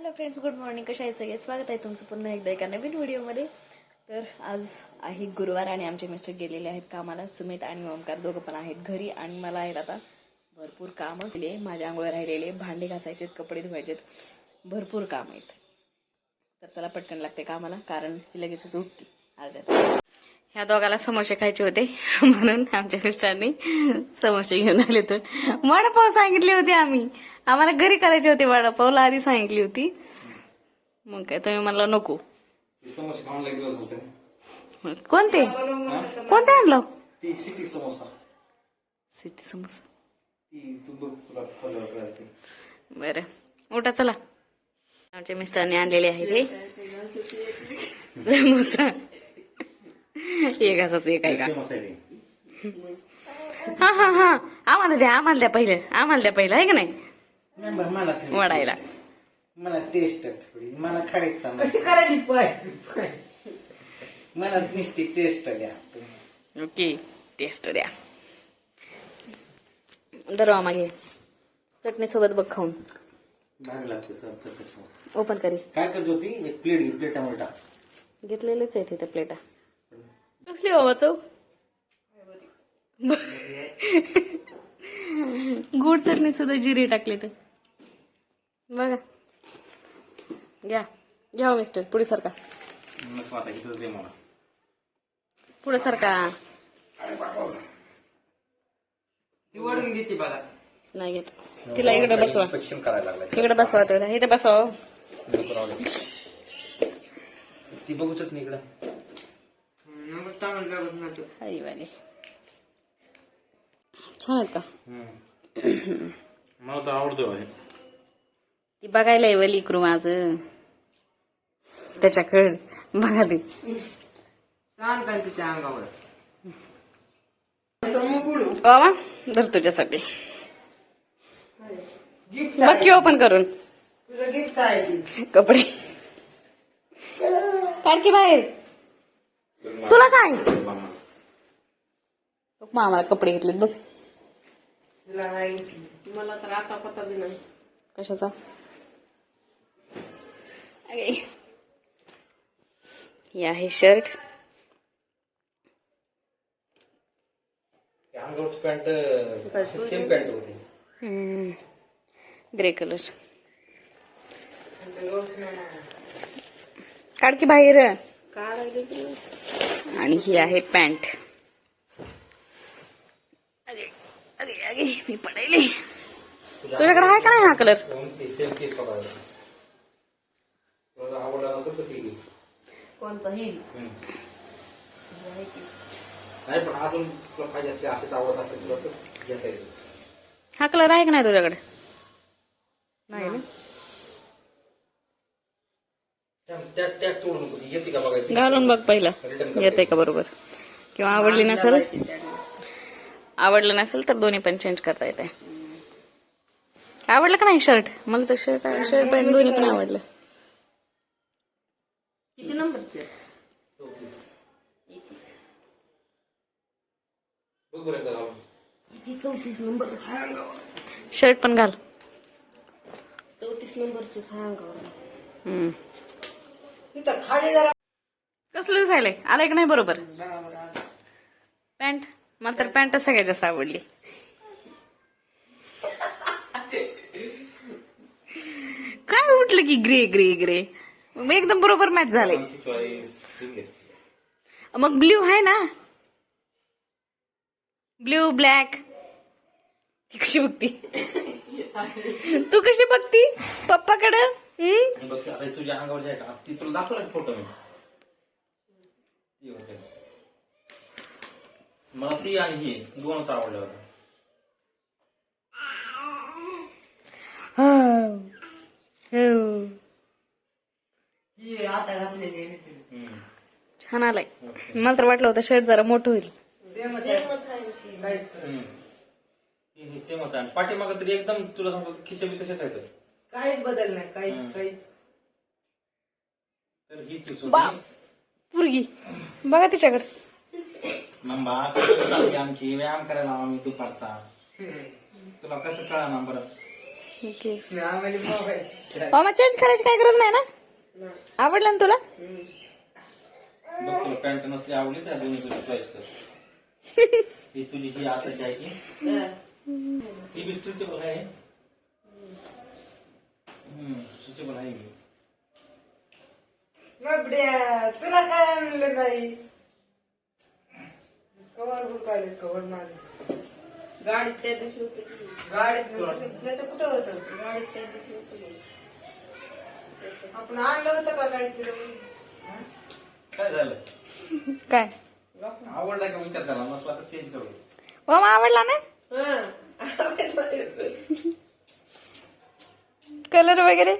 Hello friends good morning कशा आहे सगळे? स्वागत आहे तुमचं पुन्हा एकदा एका नवीन व्हिडिओमध्ये. तर आज आहे गुरुवार आणि आमचे मिस्टर गेलेले आहेत कामाला. सुमित आणि ओमकार दोघं पण आहेत घरी आणि मला आहेत आता भरपूर कामं केले. माझ्या आंघोळ राहिलेले भांडे घासायचेत कपडे धुवायचेत भरपूर काम आहेत. तर चला पटकन लागते कामाला कारण ही लगेचच उठती अर्ध्यात ह्या दोघाला समोसे खायचे होते म्हणून आमच्या मिस्टरांनी समोसे घेऊन आले तर वडापाव सांगितले होते आम्ही. आम्हाला घरी करायचे होते वडापावला आधी सांगितली होती. मग काय तुम्ही म्हणला नको. कोणते? कोणते आणलं? सिटी समोसा. सिटी समोसा. बरं. उठा चला. आमच्या मिस्टरांनी आणलेले आहे हे समोसा एक असाच एक आहे का हा हा हा. आम्हाला द्या आम्हाला द्या पहिलं. आम्हाला द्या पहिलं आहे का नाही? वडायला. मला टेस्ट थोडी. मला खायचं. कशी करायची पाय? मला नुसती टेस्ट द्या. ओके टेस्ट द्या. दरवा मागे. चटणी सोबत बघ खाऊन. भारी लागते सर चटणी समोसा ओपन करी. काय करत होती? एक प्लेट घे प्लेटामध्ये टाक घेतलेलेच आहे तिथे प्लेटा. कसली बाबा चव? गुड चटणी सुद्धा जिरे टाकले तर बघा. घ्या. घ्या हो मिस्टर पुढे सरका. नको आता इथंच दे मला. पुढे सरका. ती वडून घेते बघा. नाही घेत. तिला इकडे बसवा. इन्स्पेक्शन करायला लागलाय इकडे बसवा तुला. इथे बसवा नको राहू दे. ती बघू चटणी इकडं. मग चांगलं लागत नव्हतं. आई वाली छान आहेत का? मला तर आवडतो ती बघायला आहे वली क्रू माझ. त्याच्याकडे. बघा ती. तिच्या अंगावर. बाबा धर तुझ्यासाठी. बघ की ओपन करून. कपडे. काढ की बाहेर. तुला काय? बघ मामाला कपडे घेतलेत बघ. मला तर आता पता नाही. कशाचा. हे आहे शर्ट ग्रे कलर काढ की बाहेर. आणि ही आहे पॅन्ट अगे अगे अगे मी पडायले तुझ्याकडे आहे का नाही हा कलर ती. नाही पण अजून तुला पाहिजे असते असेच आवडत असेल तुला तर घेता येईल हा कलर आहे का नाही तुझ्याकडे? नाही ना? त्या- त्या टॅग तोडू नको ती येते का बघायची? घालून बघ पहिलं. येते का बरोबर? किंवा आवडली नसेल? आवडलं नसेल तर दोन्ही पण चेंज करता येते. आवडलं का नाही शर्ट मला तर शर्ट शर्ट पॅन्ट दोन्ही पण आवडलं किती नंबरचे बघ बरं एकदा घालून. किती चौतीस शर्ट पण घाल. चौतीस नंबरचे जरा कसलं आलंय का नाही बरोबर? पॅन्ट? मला तर पॅन्टच सगळ्यात जास्त आवडली. काय उठलं की ग्रे ग्रे ग्रे? मग एकदम बरोबर मॅच झाले आमची चॉईस ठीक आहे. मग ब्ल्यू आहे ना? Blue black. ती कशी बघती? तू कशी बघती? पप्पाकडं? तुझ्या अंगावर जे आहे का ती तुला दाखवला फोटो मी? ती होते. मला ती आणि ही दोनच ही. छान आलाय. मला तर वाटलं होतं शर्ट जरा मोठं होईल. काहीच. हम्म. ही सेमच आहे पाठीमागं तरी एकदम तुला सांगतो खिशे बी तसेच आहेत. काहीच बदल नाही काहीच काहीच. तर ही बा- पुरगी. बघा तिच्याकडे. मंबा कसं चालली आमची? व्यायाम करायला आम्ही दुपारचा. तुला कसं कळा ना बरं? ओके आम्हाला मोबाईल मामा चेंज करायची काही गरज नाही ना. आवडलं ना तुला. बघ तुला पॅन्ट नसली आवडली त्या दोन्ही तुझी चॉईस कर. ही तुझी जी आताची आहे की हा. ही बी स्ट्रेचेबल आहे? हम्म स्ट्रेचेबल आहे ही. बापड्या तुला काय आणलं नाही कवर हुडकायले कवर माझे गाडीत त्या दिवशी होते गाडीत नव्हतं. त्याचं कुठं होतं? गाडीत त्या दिवशी होतं आपण आणलं होतं का काहीतरी? काय झालं? काय? आवडला का विचार करा नसला तर चेंज करू. मामा आवडला ना? हा कलर वगैरे.